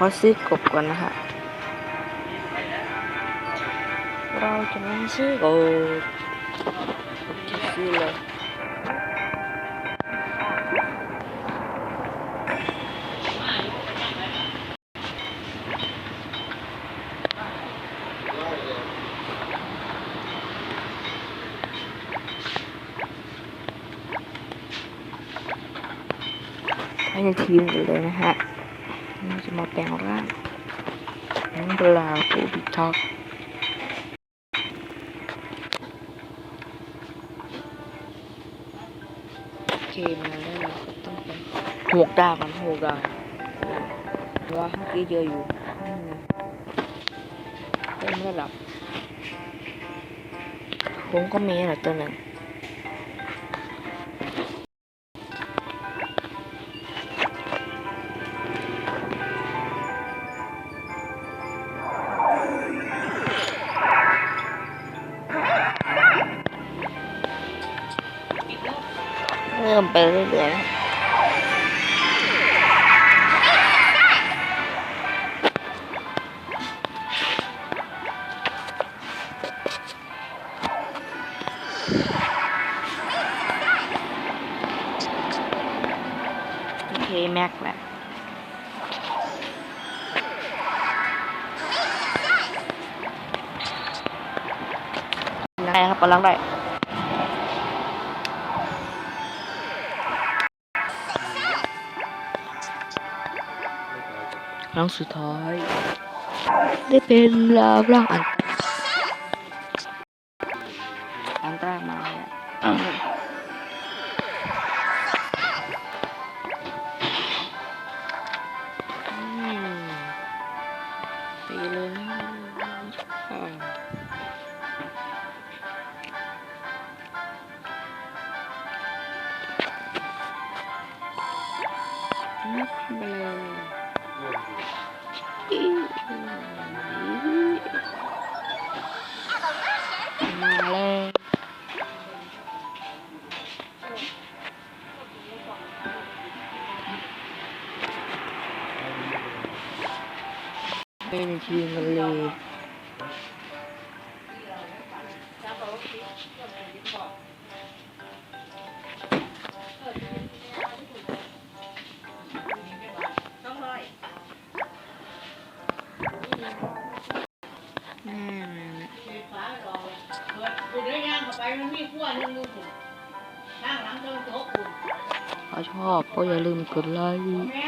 ขอซื้อกบก่อนนะฮะ เราจะมาซื้อกบซื้อเลยให้ทีมกันเลยนะฮะ เราจะมาแปลงร่างน้องเวลาผู้พิทักษ์โอเคมาแล้วเราต้องไปหกดาวกันหกดาวว่าเมื่อกี้เยออยู่เต็มระดับผมก็มีหละตัวหนึ่ง เริ่มไปเรื่อยๆคแม็กแหละได้ครับกำลังได้ ครั้งสุดท้าย ได้เป็นลาบร่างอันอันตรามาแล้วอืมตีเลยไม่เลยมาเลยเป็นทีม กัน คุณได้ย่างเข้าไปมันมีขั้วหนึงอคุณนั่งหลังเดินโต๊ะคุณ ถ้าชอบก็อย่าลืมกดไลค์ แม่